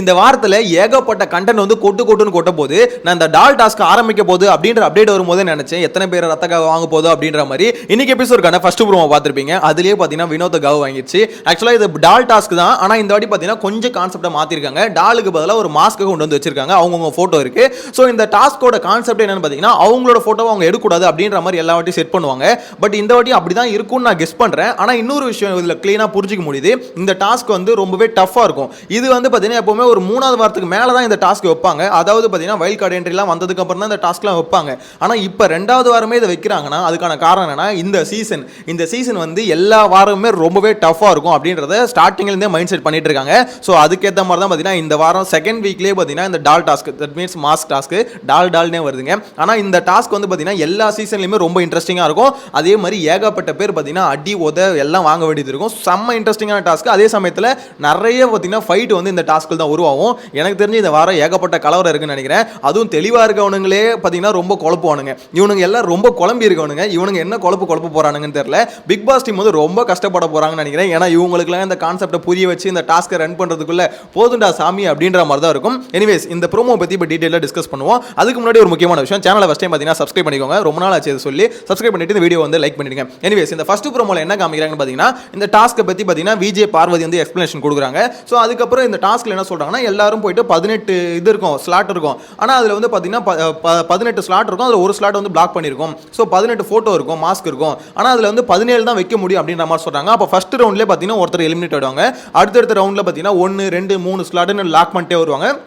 இந்த வாரத்தில் ஏகப்பட்ட கண்டென்ட் வந்து கொட்டு கொட்டுன்னு கொட்ட போது நான் இந்த டால் டாஸ்க் ஆரம்பிக்க போது அப்படின்ற அப்டேட் வரும்போது நினைச்சேன் எத்தனை பேர் ரத்தக்காக வாங்க போகுது அப்படின்ற மாதிரி. இன்னைக்கு எபிசோடுக்கான ஃபர்ஸ்ட் ப்ரோமோ பார்த்துருப்பீங்க. அதுலேயே பார்த்தீங்கன்னா வினோத கவ் வாங்கிடுச்சு. ஆக்சுவலாக இது டால் டாஸ்க் தான். ஆனால் இந்த வாட்டி பார்த்தீங்கன்னா கொஞ்சம் கான்செப்டை மாற்றிருக்காங்க டாலுக்கு பதிலாக ஒரு மாஸ்க்கு கொண்டு வந்து வச்சிருக்காங்க. அவங்கவுங்க ஃபோட்டோ இருக்கு. ஸோ இந்த டாஸ்கோட கான்செப்ட் என்னன்னு பார்த்தீங்கன்னா அவங்களோட ஃபோட்டோவை அவங்க எடுக்கக்கூடாது அப்படின்ற மாதிரி எல்லா வாட்டியும் செட் பண்ணுவாங்க. பட் இந்த வாட்டி அப்படி தான் இருக்கும்னு நான் கெஸ் பண்ணுறேன் ஆனால் இன்னொரு விஷயம் இதில் க்ளீனாக புரிஞ்சிக்க முடியுது. இந்த டாஸ்க் வந்து ரொம்பவே டஃப்பாக இருக்கும். இது வந்து பார்த்தீங்கன்னா எப்போவுமே ஒரு மூணாவது வாரத்துக்கு மேலே தான் இந்த டாஸ்க் வைப்பாங்க. அதாவது பார்த்தீங்கன்னா வைல்ட் கார்டு என்ட்ரிலாம் வந்ததுக்கு அப்புறம் தான் இந்த டாஸ்க்லாம் வைப்பாங்க. ஆனால் இப்போ ரெண்டாவது வாரமே இதை வைக்கிறாங்கன்னா அதுக்கான காரணம் என்னன்னா இந்த சீசன் இந்த சீசன் வந்து எல்லா வாரமுமே ரொம்பவே டஃப்பாக இருக்கும் அப்படின்றத ஸ்டார்டிங்லேருந்தே மைண்ட் செட் பண்ணிட்டு இருக்காங்க. ஸோ அதுக்கேற்ற மாதிரி தான் பார்த்தீங்கன்னா இந்த வாரம் செகண்ட் வீக்லேயே பார்த்தீங்கன்னா இந்த doll task that means mask task doll டால்னே வருதுங்க. ஆனால் இந்த டாஸ்க் வந்து பார்த்தீங்கன்னா எல்லா சீசன்லையுமே ரொம்ப இன்ட்ரெஸ்டிங்காக இருக்கும். அதே மாதிரி ஏகப்பட்ட பேர் பார்த்தீங்கன்னா அடி உத எல்லாம் வாங்க வேண்டியது இருக்கும். செம்ம இன்ட்ரெஸ்டிங்கான டாஸ்க் அதே சமயத்தில் நிறைய பார்த்தீங்கன்னா ஃபைட் வந்து இந்த டாஸ்க்கில் தான் உருவாகும். எனக்கு தெரிஞ்சு இந்த வாரம் ஏகப்பட்ட கலவரம் இருக்குன்னு நினைக்கிறேன். அதுவும் தெளிவாக இருக்கவனுங்களே பார்த்தீங்கன்னா ரொம்ப குழப்புவானுங்க. இவனுங்க எல்லாம் ரொம்ப குழம்பி இருக்கவனுங்க. இவனுங்க என்ன குழப்பு குழப்ப போகிறானுங்கன்னு தெரியல. பிக் பாஸ் டீம் வந்து ரொம்ப கஷ்டப்பட போகிறாங்கன்னு நினைக்கிறேன். ஏன்னா இவங்களுக்குலாம் இந்த கான்செப்டை புரிய வச்சு இந்த டாஸ்க்கை ரன் பண்ணுறதுக்குள்ள போதுண்டா சாமி அப்படின்ற மாதிரி தான் இருக்கும். எனிவேஸ் இந்த ப்ரோமோ பற்றி இப்போ டீட்டெயிலாக டிஸ்கஸ் பண்ணுவோம். அதுக்கு முன்னாடி ஒரு முக்கியமான விஷயம். சேனலை ஃபஸ்ட் டைம் பார்த்தீங்கன்னா சப்ஸ்கிரைப் பண்ணிக்கோங்க. ரொம்ப நாள் ஆச்சு அதை சொல்லி. சப்ஸ்கிரைப் பண்ணிட்டு இந்த வீடியோ வந்து லைக் பண்ணிடுங்க. எனிவேஸ் இந்த ஃபஸ்ட் ப்ரோமோல என்ன காமிக்கிறாங்கன்னு பார்த்தீங்கன்னா இந்த டாஸ்க்கை பற்றி பார்த்தீங்கன்னா விஜய் பார்வதி வந்து எக்ஸ்பிளேஷன் கொடுக்குறாங்க. ஸோ அதுக்கப்புறம் இந்த டாஸ்க்கில் என்ன போட்டாங்கன்னா எல்லாரும் போயிட்டு பதினெட்டு இது இருக்கும் ஸ்லாட் இருக்கும். ஆனால் அதில் வந்து பார்த்தீங்கன்னா ப- ப- பதினெட்டு ஸ்லாட் இருக்கும் அதில் ஒரு ஸ்லாட் வந்து பிளாக் பண்ணியிருக்கும் ஸோ பதினெட்டு ஃபோட்டோ இருக்கும் மாஸ்க் இருக்கும். ஆனால் அதில் வந்து பதினேழு தான் வைக்க முடியும் அப்படின்ற மாதிரி சொல்கிறாங்க அப்போ ஃபஸ்ட் ரவுண்ட்லேயே பார்த்தீங்கன்னா ஒருத்தர் எலிமினேட் ஆயிடுவாங்க. அடுத்தடுத்த ரவுண்டில் பார்த்தீங்கன்னா ஒன்று ரெண்டு மூணு ஸ்லாட்னு லாக் பண்ணிட்டே வருவாங்க.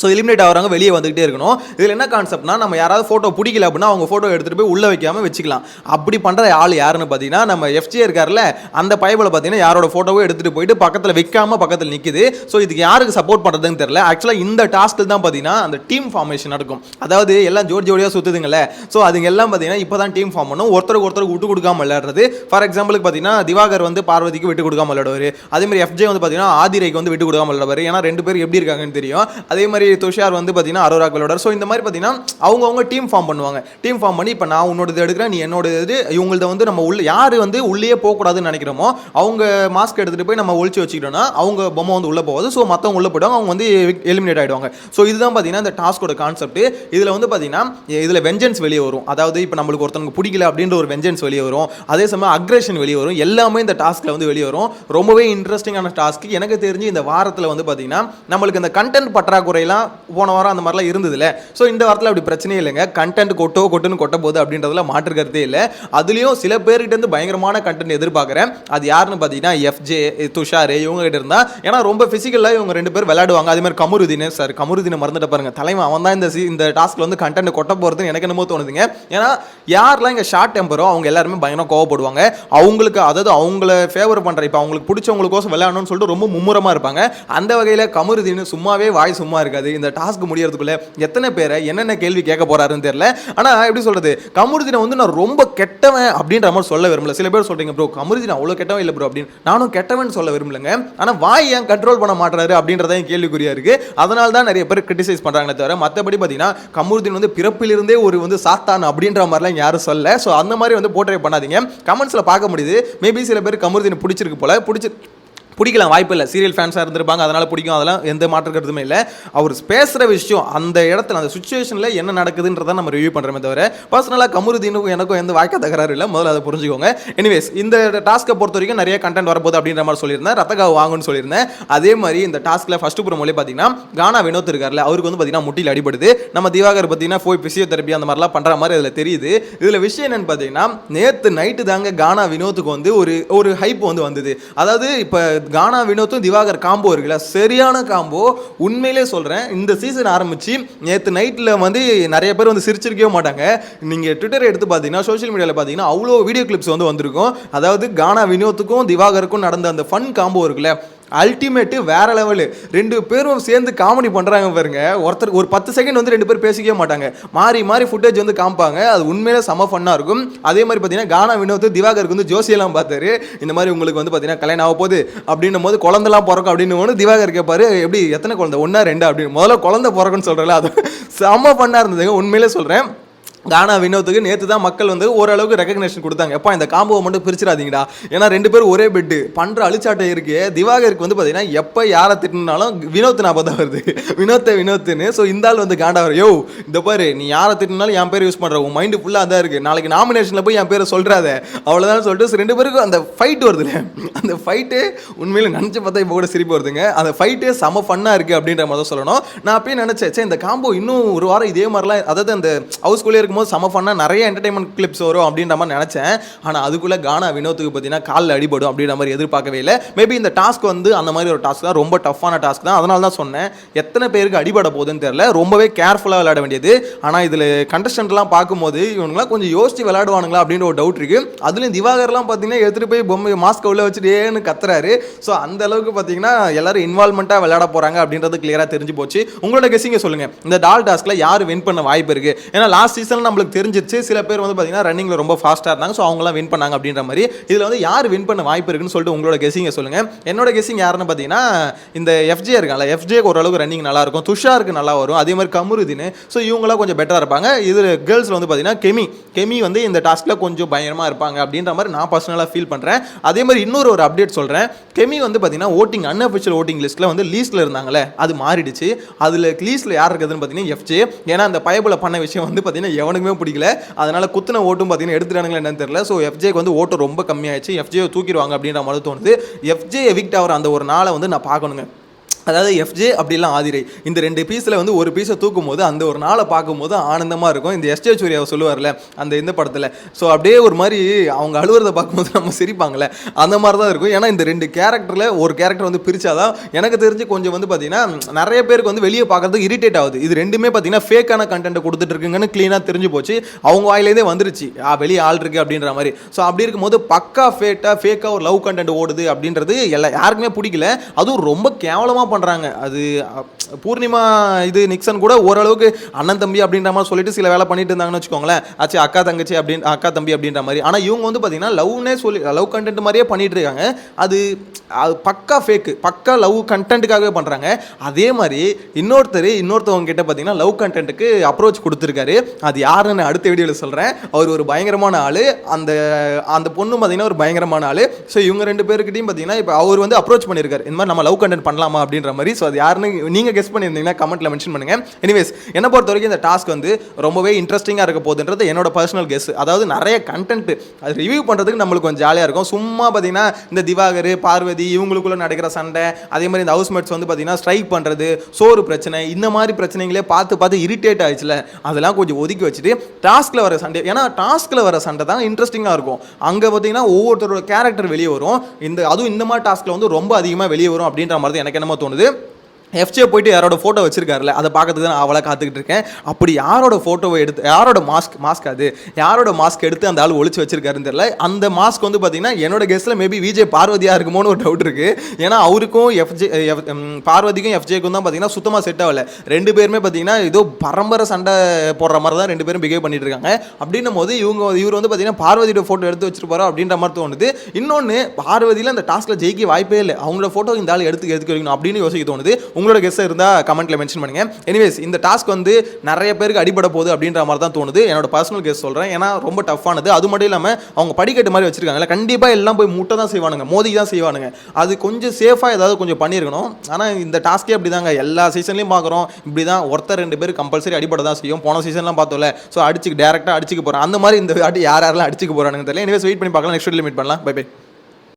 ஸோ எலிமினேட் ஆகிறாங்க வெளியே வந்துகிட்டே இருக்கணும். இதில் என்ன கான்செப்ட்னா நம்ம யாராவது ஃபோட்டோ பிடிக்கல அப்படின்னா அவங்க ஃபோட்டோ எடுத்துகிட்டு போய் உள்ளே வைக்காமல் வச்சுக்கலாம். அப்படி பண்ணுற ஆள் யாருன்னு பார்த்தீங்கன்னா நம்ம எஃப்ஜே இருக்கார்ல அந்த பைபிளை பார்த்தீங்கன்னா யாரோட ஃபோட்டோவோ எடுத்துகிட்டு போயிட்டு பக்கத்தில் வைக்காமல் பக்கத்தில் நிற்குது ஸோ இதுக்கு யாருக்கு சப்போர்ட் பண்ணுறதுன்னு தெரியல. ஆக்சுவலாக இந்த டாஸ்க்கில் தான் பார்த்தீங்கன்னா அந்த டீம் ஃபார்மேஷன் நடக்கும். அதாவது எல்லாம் ஜோடி ஜோடியாக சுற்றுதுங்களே ஸோ அதுங்க எல்லாம் பார்த்தீங்கன்னா இப்போ தான் டீம் ஃபார்ம் பண்ணும். ஒருத்தருக்கு ஒருத்தருக்கு விட்டு கொடுக்காம விளையாடுறது. ஃபார் எக்ஸாம்பிளுக்கு பார்த்தீங்கன்னா திவாகர் வந்து பார்வதிக்கு விட்டு கொடுக்காம விளையாடுவார். அதே மாதிரி எஃப்ஜே வந்து பார்த்தீங்கன்னா ஆதிரைக்கு வந்து விட்டு கொடுக்காம விளையாடுவார். ஏன்னா ரெண்டு பேர் எப்படி இருக்காங்கன்னு தெரியும். அதே மாதிரி துஷார் வந்து பார்த்தீங்கன்னா அரோரா விளையாடுவார். ஸோ இந்த மாதிரி பார்த்தீங்கன்னா அவங்கவுங்க டீம் ஃபார்ம் பண்ணுவாங்க. டீம் ஃபார்ம் பண்ணி இப்போ நான் உன்னோடது எடுக்கிறேன் நீ என்னோட இது இவங்கள்ட்ட வந்து நம்ம உள்ள யார் வந்து உள்ளே போகக்கூடாதுன்னு நினைக்கிறோமோ அவங்க மாஸ்க் எடுத்துகிட்டு போய் நம்ம ஒழிச்சு வச்சுக்கிட்டோம்னா அவங்க பொம்மை வந்து உள்ளே போகாது. ஸோ மற்றவங்க உள்ளே போயிடுவாங்க அவங்க வந்து எலிமினேட் ஆகிடுவாங்க ஸோ இதுதான் பார்த்தீங்கன்னா இந்த டாஸ்கோட கான்செப்ட் இதில் வந்து பார்த்தீங்கன்னா இதில் வெஞ்சன்ஸ் வெளியே வரும். அதாவது இப்போ நம்மளுக்கு ஒருத்தனுக்கு பிடிக்கல அப்படின்ற ஒரு வெஞ்சன்ஸ் வெளியே வரும். அதே சமயம் அக்ரேஷன் வெளியே வரும். எல்லாமே இந்த டாஸ்க்கில் வந்து வெளியே வரும். ரொம்பவே இன்ட்ரெஸ்டிங்கான டாஸ்க் எனக்கு தெரிஞ்சு இந்த வாரத்தில் வந்து பார்த்தீங்கன்னா நம்மளுக்கு இந்த கண்டென்ட் பற்றாக்குறையெல்லாம் போன வாரம் அந்த மாதிரிலாம் இருந்ததுல ஸோ இந்த வாரத்தில் அப்படி பிரச்சனையே இல்லைங்க. கண்டென்ட் கொட்டோ கொட்டுன்னு கொட்ட போகுது அப்படின்றதுல மாற்று கருத்தே இல்லை. அதுலேயும் சில பேர்கிட்ட இருந்து பயங்கரமான கண்டென்ட் எதிர்பார்க்குறேன். அது யாருன்னு பார்த்தீங்கன்னா எஃப்ஜே துஷார் இவங்க கிட்ட ஏன்னா ரொம்ப ஃபிசிக்கலாக இவங்க ரெண்டு பேர் விளையாடுவாங்க. அதே மாதிரி கமருதீன் சார் கமருதீனை மறந்துட்டு பாருங்க. தலைவன் அவன் தான் இந்த சி- இந்த டாஸ்க்கில் வந்து கண்டென்ட் கொட்ட போகிறதுன்னு எனக்கு என்னமோ தோணுதுங்க. ஏன்னா யாரெல்லாம் இங்கே ஷார்ட் டெம்பரோ அவங்க எல்லாருமே பயங்கரம் கோவப்படுவாங்க. அவங்களுக்கு அதாவது அவங்கள ஃபேவர் பண்ணுற இப்போ அவங்களுக்கு பிடிச்சவங்களுக்கோசம் விளையாடணும்னு சொல்லிட்டு ரொம்ப மும்முரமாக இருப்பாங்க. அந்த வகையில் கமருதீன் சும்மாவே வாய் சும்மா இருக்காது. இந்த டாஸ்க் முடியறதுக்குள்ள எத்தனை பேரை என்னென்ன கேள்வி கேட்க போறாருன்னு தெரியல. ஆனால் எப்படி சொல்றது? கமருதீனை வந்து நான் ரொம்ப கெட்டவன் அப்படின்ற மாதிரி சொல்ல விரும்பல. சில பேர் சொல்றீங்க ப்ரோ கமருதீன் அவ்வளோ கெட்டவன் இல்லை ப்ரோ அப்படின்னு. நானும் கெட்டவன் சொல்ல விரும்பலங்க. ஆனால் வாய் ஏன் கண்ட்ரோல் பண்ண மாட்டாரு அப்படின்றத என் கேள்விக்குறியா இருக்கு. அதனால தான் நிறைய பேர் கிரிட்டிசைஸ் பண்ணுறாங்களே தவிர மற்றபடி பார்த்தீங்கன்னா கமருதீன் வந்து பிறப்பிலிருந்தே ஒரு வந்து சாத்தான் அப்படின்ற மாதிரிலாம் யாரும் சொல்ல ஸோ அந்த மாதிரி வந்து போர்ட்ரே பண்ணாதீங்க. கமெண்ட்ஸில் பார்க்க முடியுது. மேபி சில பேர் கமருதீன் பிடிச்சிருக்கு போல. பிடிச்சி பிடிக்கலாம் வாய்ப்பு இல்லை சீரியல் ஃபேன்ஸாக இருந்திருப்பாங்க அதனால் பிடிக்கும். அதெல்லாம் எந்த மாற்று கருத்துமே இல்லை. அவர் பேசுகிற விஷயம் அந்த இடத்துல அந்த சுச்சுவேஷனில் என்ன நடக்குதுன்றதை நம்ம ரிவ்யூ பண்ணுறோமே தவிர பர்சனலாக கமருதீனுக்கும் எனக்கும் எந்த வாய்க்க தகராறு இல்லை. முதல்ல அதை புரிஞ்சுக்கோங்க. எனிவேஸ் இந்த டாஸ்க்கை பொறுத்த வரைக்கும் நிறைய கண்டென்ட் வரப்போகுது அப்படின்ற மாதிரி சொல்லியிருந்தேன். ரத்தகாவு வாங்குன்னு சொல்லியிருந்தேன். அதே மாதிரி இந்த டாஸ்க்கில் ஃபஸ்ட்டு ப்ரோமோலே பார்த்தீங்கன்னா கானா வினோத் இருக்கார்ல அவருக்கு வந்து பார்த்தீங்கன்னா முட்டியில் அடிபடுது. நம்ம திவாகர் பார்த்தீங்கன்னா போய் பிசியோதெரப்பி அந்த மாதிரிலாம் பண்ணுற மாதிரி அதில் தெரியுது. இதில் விஷயம் என்னென்னு பார்த்தீங்கன்னா நேற்று நைட்டு தாங்க கானா வினோத்துக்கு வந்து ஒரு ஒரு ஹைப் வந்து வந்தது. அதாவது இப்போ கானா வினோத்தும் திவாகர் காம்போ இருக்குல்ல? சரியான காம்போ. உண்மையிலே சொல்கிறேன் இந்த சீசன் ஆரம்பித்து நேற்று நைட்டில் வந்து நிறைய பேர் வந்து சிரிச்சிருக்கவே மாட்டாங்க. நீங்கள் ட்விட்டர் எடுத்து பார்த்தீங்கன்னா சோஷியல் மீடியாவில் பார்த்தீங்கன்னா அவ்வளோ வீடியோ கிளிப்ஸ் வந்து வந்திருக்கும். அதாவது கானா வினோத்துக்கும் திவாகருக்கும் நடந்த அந்த ஃபன் காம்போ இருக்குல்ல அல்டிமேட்டு வேற லெவலு ரெண்டு பேரும் சேர்ந்து காமெடி பண்ணுறாங்க பாருங்க. ஒருத்தர் ஒரு பத்து செகண்ட் வந்து ரெண்டு பேர் பேசிக்கவே மாட்டாங்க. மாறி மாறி ஃபுட்டேஜ் வந்து காமிப்பாங்க. அது உண்மையிலே செம ஃபன்னாக இருக்கும். அதே மாதிரி பார்த்தீங்கன்னா கானா வினோத் திவாகருக்கு வந்து ஜோசியெல்லாம் பார்த்தாரு. இந்த மாதிரி உங்களுக்கு வந்து பார்த்தீங்கன்னா கல்யாணம் ஆக போகுது. அப்படின்னும் போது குழந்தெல்லாம் பிறக்கும் அப்படின்னு ஒன்று திவாகர் கேட்பாரு. எப்படி எத்தனை குழந்தை? ஒன்றா ரெண்டா அப்படின்னு. முதல்ல குழந்தை பிறக்குன்னு சொல்கிறல அது செம ஃபன்னாக இருந்ததுங்க. உண்மையிலே சொல்கிறேன் கானா வினோத்துக்கு நேற்று தான் மக்கள் வந்து ஓரளவுக்கு ரெகக்னேஷன் கொடுத்தாங்க. எப்பா இந்த காம்போவை மட்டும் பிரிச்சிடாதீங்கடா. ஏன்னா ரெண்டு பேரும் ஒரே பெட்டு பண்ணுற அழிச்சாட்டை இருக்கு. திவாகருக்கு வந்து பார்த்தீங்கன்னா எப்போ யாரை திட்டினாலும் வினோத் ஞாபகம் தான் வருது. வினோத்தை வினோத்துன்னு. ஸோ இந்த ஆள் வந்து காண்டா யோ இந்த பாரு நீ யாரை திட்டினாலும் என் பேர் யூஸ் பண்ணுற உன் மைண்டு ஃபுல்லாக தான் இருக்குது நாளைக்கு நாமினேஷனில் போய் என் பேரை சொல்கிறாத அவ்வளோதான் சொல்லிட்டு ரெண்டு பேருக்கும் அந்த ஃபைட் வருது அந்த ஃபைட்டு உண்மையில் நினச்சி பார்த்தா இப்போ கூட சிரிப்பு வருதுங்க. அந்த ஃபைட்டே செம ஃபன்னாக இருக்குது அப்படின்ற மாதிரி தான் சொல்லணும். நான் அப்படியே நினச்சேன் சே இந்த காம்போ இன்னும் ஒரு வாரம் இதே மாதிரிலாம் அதாவது அந்த ஹவுஸ்குள்ளே இருக்கும்போது செம ஃபன்னாக நிறைய என்டர்டைன்மெண்ட் கிளிப்ஸ் வரும் அப்படின்ற மாதிரி நினச்சேன். ஆனால் அதுக்குள்ளே கானா வினோத்துக்கு பார்த்தீங்கன்னா காலில் அடிபடும் அப்படின்ற மாதிரி எதிர்பார்க்கவே இல்லை. மேபி இந்த டாஸ்க் வந்து அந்த மாதிரி ஒரு டாஸ்க் தான். ரொம்ப டஃப்பான டாஸ்க் தான். அதனால தான் சொன்னேன். எத்தனை பேருக்கு அடிபட போகுதுன்னு தெரியல. ரொம்பவே கேர்ஃபுல்லாக விளையாட வேண்டியது. ஆனால் இதில் கண்டஸ்டன்ட்லாம் பார்க்கும்போது இவனுங்களாம் கொஞ்சம் யோசிச்சு விளையாடுவானுங்களா அப்படின்ற ஒரு டவுட் இருக்குது அதுலேயும் திவாகர்லாம் பார்த்தீங்கன்னா எடுத்துகிட்டு போய் பொம்மை மாஸ்க் உள்ளே வச்சுட்டு ஏன்னு கத்துறாரு. ஸோ அந்த அளவுக்கு பார்த்தீங்கன்னா எல்லாரும் இன்வால்மெண்ட்டாக விளையாட போகிறாங்க அப்படின்றது கிளியராக தெரிஞ்சு போச்சு. உங்களோட கெஸிங்க சொல்லுங்கள் இந்த டால் டாஸ்கில் யார் வின் பண்ண வாய்ப்பு இருக்குது ஏன்னா லாஸ்ட் சீசன் நம்மளுக்கு தெரிஞ்சிருச்சு. சில பேர் வந்து பார்த்தீங்கன்னா ரன்னிங்கில் ரொம்ப ஃபாஸ்ட்டாக இருந்தாங்க. ஸோ அவங்களாம் வின் பண்ணாங்க அப்படின்ற மாதிரி. இதில் வந்து யார் வின் பண்ண வாய்ப்பு இருக்குன்னு சொல்லிட்டு உங்களோட கெஸிங்க சொல்லுங்கள் என்னோட கெஸிங் யாருன்னு பார்த்தீங்கன்னா இந்த எஃப்ஜே இருக்காங்கல்ல எஃப்ஜே ஓரளவுக்கு ரன்னிங் நல்லா இருக்கும். துஷாருக்கு நல்லா வரும். அதே மாதிரி கமுருதின்னு ஸோ இவங்களாம் கொஞ்சம் பெட்டராக இருப்பாங்க. இது கேர்ள்ஸில் வந்து பார்த்தீங்கன்னா கெமி. கெமி வந்து இந்த டாஸ்கில் கொஞ்சம் பயங்கரமாக இருப்பாங்க அப்படின்ற மாதிரி நான் பர்சனலாக ஃபீல் பண்ணுறேன் அதே மாதிரி இன்னொரு ஒரு அப்டேட் சொல்கிறேன் கெமி வந்து பார்த்தீங்கன்னா ஓட்டிங் அன்அஃபிஷியல் ஓட்டிங் லிஸ்ட்டில் வந்து லீஸ்ட்டில் இருந்தாங்களே அது மாறிடுச்சு. அதில் லீஸ்ட்டில் யார் இருக்குதுன்னு பார்த்தீங்கன்னா எஃப்ஜே ஏன்னா அந்த பயபுல பண்ண விஷயம் வந்து பார்த்தீங்கன்னா எவனுக்குமே பிடிக்கல. அதனால குத்தின ஓட்டும் பார்த்தீங்கன்னா எடுத்துட்டானுங்களா என்னன்னு தெரியல. ஸோ எஃப்ஜேக்கு வந்து ஓட்டு ரொம்ப கம்மியாயிடுச்சு. எஃப்ஜே தூக்கிடுவாங்க அப்படின்ற மாதிரி தோணுது. எஃப்ஜே எவிக்ட் ஆகிற அந்த ஒரு நாளை வந்து நான் பார்க்கணுங்க. அதாவது எஃப்ஜே அப்படிலாம் ஆதிரை. இந்த ரெண்டு பீஸில் வந்து ஒரு பீஸை தூக்கும் போது அந்த ஒரு நாளை பார்க்கும்போது ஆனந்தமாக இருக்கும். இந்த எஸ்டே சூர்யாவை சொல்லுவார்ல அந்த இந்த படத்தில். ஸோ அப்படியே ஒரு மாதிரி அவங்க அழுவுறதை பார்க்கும்போது நம்ம சிரிப்பாங்களே அந்த மாதிரி தான் இருக்கும். ஏன்னா இந்த ரெண்டு கேரக்டரில் ஒரு கேரக்டர் வந்து பிரிச்சாதான் எனக்கு தெரிஞ்சு கொஞ்சம் வந்து பார்த்தீங்கன்னா நிறைய பேருக்கு வந்து வெளியே பார்க்கறதுக்கு இரிட்டேட் ஆகுது. இது ரெண்டுமே பார்த்தீங்கன்னா ஃபேக்கான கண்டென்ட் கொடுத்துட்டு இருக்குங்கன்னு க்ளீனாக தெரிஞ்சு போச்சு. அவங்க வாயிலேருந்தே வந்துருச்சு. ஆ வெளியே ஆள் இருக்கு அப்படின்ற மாதிரி. ஸோ அப்படி இருக்கும்போது பக்கா ஃபேட்டாக ஃபேக்காக ஒரு லவ் கண்டென்ட் ஓடுது அப்படின்றது எல்லா யாருக்குமே பிடிக்கல. அதுவும் ரொம்ப கேவலமாக பண்ணுறாங்க அது பூர்ணிமா இது நிக்சன் கூட ஓரளவுக்கு அண்ணன் தம்பி அப்படின்ற மாதிரி சொல்லிட்டு சில வேலை பண்ணிட்டு இருந்தாங்கன்னு வச்சுக்கோங்களேன். ஆச்சு அக்கா தங்கச்சி அப்படின்னு அக்கா தம்பி அப்படின்ற மாதிரி. ஆனால் இவங்க வந்து பார்த்தீங்கன்னா லவ்னே சொல்லி லவ் கண்டென்ட் மாதிரியே பண்ணிட்டு இருக்காங்க. அது அது பக்கா ஃபேக்கு பக்கா லவ் கண்டென்ட்டுக்காகவே பண்ணுறாங்க அதே மாதிரி இன்னொருத்தர் இன்னொருத்தவங்க கிட்ட பார்த்தீங்கன்னா லவ் கண்டென்ட்டுக்கு அப்ரோச் கொடுத்துருக்காரு. அது யாருன்னு அடுத்த வீடியோவில் சொல்கிறேன் அவர் ஒரு பயங்கரமான ஆள். அந்த அந்த பொண்ணு பார்த்தீங்கன்னா ஒரு பயங்கரமான ஆள். ஸோ இவங்க ரெண்டு பேருக்கிட்டையும் பார்த்தீங்கன்னா இப்போ அவர் வந்து அப்ரோச் பண்ணியிருக்காரு இந்த மாதிரி நம்ம லவ் கண்டென்ட் பண்ணலாமா அப்படின்ற மாதிரி. ஸோ அது யாருன்னு நீங்கள் கெஸ் பண்ணியிருந்தீங்கன்னா கமெண்ட்டில் மென்ஷன் பண்ணுங்கள் எனிவேஸ் என்னை பொறுத்த வரைக்கும் இந்த டாஸ்க் வந்து ரொம்பவே இன்ட்ரெஸ்டிங்காக இருக்க போகுதுன்றது என்னோட பர்சனல் கெஸ் அதாவது நிறைய கண்டென்ட் அது ரிவ்யூ பண்ணுறதுக்கு நம்மளுக்கு கொஞ்சம் ஜாலியாக இருக்கும். சும்மா பார்த்தீங்கன்னா இந்த திவாகர் பார்வதி இவங்களுக்குள்ள நடக்கிற சண்டை அதே மாதிரி இந்த ஹவுஸ்மேட்ஸ் வந்து பார்த்தீங்கன்னா ஸ்ட்ரைக் பண்ணுறது சோறு பிரச்சனை இந்த மாதிரி பிரச்சனைகளே பார்த்து பார்த்து இரிட்டேட் ஆயிடுச்சுல. அதெல்லாம் கொஞ்சம் ஒதுக்கி வச்சுட்டு டாஸ்கில் வர சண்டை ஏன்னா டாஸ்கில் வர சண்டை தான் இன்ட்ரெஸ்டிங்காக இருக்கும். அங்கே பார்த்தீங்கன்னா ஒவ்வொருத்தரோட கேரக்டர் வெளியே வரும். இந்த அதுவும் இந்த மாதிரி டாஸ்கில் வந்து ரொம்ப அதிகமாக வெளியே வரும் அப்படின்ற மாதிரி தான் எனக்கு என்னமோ தோணுது. எஃப்ஜே போயிட்டு யாரோட ஃபோட்டோ வச்சிருக்காருல அதை பார்க்கறதுக்கு நான் அவளை காத்துக்கிட்டு இருக்கேன். அப்படி யாரோட ஃபோட்டோவை எடுத்து யாரோட மாஸ்க் மாஸ்க் அது? யாரோட மாஸ்க் எடுத்து அந்த ஆள் ஒழிச்சு வச்சிருக்காருன்னு தெரியல. அந்த மாஸ்க் வந்து பார்த்தீங்கன்னா என்னோட கெஸ்ட்டில் மேபி விஜய் பார்வதியா இருக்குமோன்னு ஒரு டவுட் இருக்கு. ஏன்னா அவருக்கும் எஃப்ஜே பார்வதிக்கும் எஃப்ஜேக்கும் தான் பார்த்தீங்கன்னா சுத்தமாக செட் ஆகலை. ரெண்டு பேருமே பார்த்தீங்கன்னா ஏதோ பரம்பரை சண்டை போடுற மாதிரி தான் ரெண்டு பேரும் பிஹேவ் பண்ணிட்டு இருக்காங்க. அப்படின்னும் போது இவங்க இவர் வந்து பார்த்தீங்கன்னா பார்வதியோட ஃபோட்டோ எடுத்து வச்சிருப்பாரோ அப்படின்ற மாதிரி தோணுது. இன்னொன்று பார்வதியில் அந்த டாஸ்கில் ஜெயிக்க வாய்ப்பே இல்லை. அவங்களோட ஃபோட்டோ இந்த ஆள் எடுத்து எடுத்து வைக்கணும் அப்படின்னு யோசிக்க தோணுது. உங்களோட கெஸ்ட் இருந்தால் கமெண்ட்டில் மென்ஷன் பண்ணுங்கள் எனிவேஸ் இந்த டாஸ்க் வந்து நிறைய பேருக்கு அடிபட போகுது அப்படின்ற மாதிரி தான் தோணுது. என்னோட பர்சனல் கெஸ்ட் சொல்கிறேன் ஏன்னா ரொம்ப டஃப்பானது அது மட்டும் இல்லாமல் அவங்க படிக்கட்டு மாதிரி வச்சிருக்காங்கல்ல கண்டிப்பாக எல்லாம் போய் முட்டை தான் செய்வானுங்க. மோதி தான் செய்வானுங்க. அது கொஞ்சம் சேஃபாக ஏதாவது கொஞ்சம் பண்ணியிருக்கணும் ஆனால் இந்த டாஸ்க்கே அப்படி தாங்க எல்லா சீசன்லையும் பார்க்குறோம் இப்படி தான் ஒருத்தர் ரெண்டு பேர் கம்பல்சரி அடிபட தான் செய்யும். போன சீசன்லாம் பார்த்தோம்ல. ஸோ அடிச்சு டேரெக்டாக அடிச்சுக்க போகிறோம் அந்த மாதிரி இந்த வாட்டி யார் யாரெல்லாம் அடிச்சுக்க போகிறானுங்க தெரியல. எனிவேஸ் வெயிட் பண்ணி பார்க்கலாம். நெக்ஸ்ட் மீட் பண்ணலாம். Bye bye